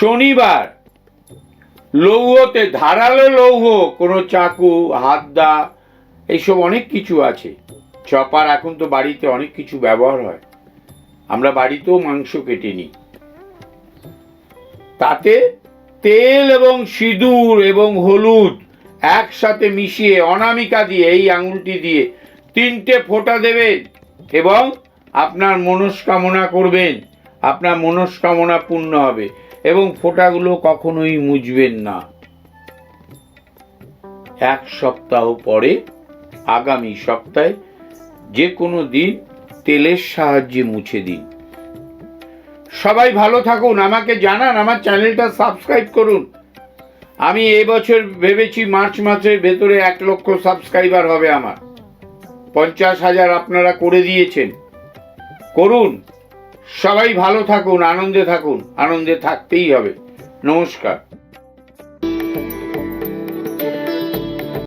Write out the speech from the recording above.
শনিবার। লৌহতে ধারালো লৌহ, কোনো চাকু হাতদা এইসব অনেক কিছু আছে। চপার এখন তো বাড়িতে অনেক কিছু ব্যবহার হয়। আমরা বাড়িতেও মাংস কেটে নিই। তাতে তেল এবং সিঁদুর এবং হলুদ একসাথে মিশিয়ে, অনামিকা দিয়ে, এই আঙুলটি দিয়ে তিনটে ফোঁটা দেবেন এবং আপনার মনস্কামনা করবেন। আপনার মনস্কামনা পূর্ণ হবে। এবং ফোঁটাগুলো কখনোই মুজবেন না। এক সপ্তাহ পরে, আগামী সপ্তাহে যে কোনো দিন তেলের সাহায্যে মুছে দিন। সবাই ভালো থাকুন, আমাকে জানান, আমার চ্যানেলটা সাবস্ক্রাইব করুন। আমি এবছর ভেবেছি মার্চ মাসের ভেতরে এক লক্ষ সাবস্ক্রাইবার হবে আমার। পঞ্চাশ হাজার আপনারা করে দিয়েছেন। করুন। সবাই ভালো থাকুন আনন্দে থাকুন আনন্দে থাকতেই হবে। নমস্কার।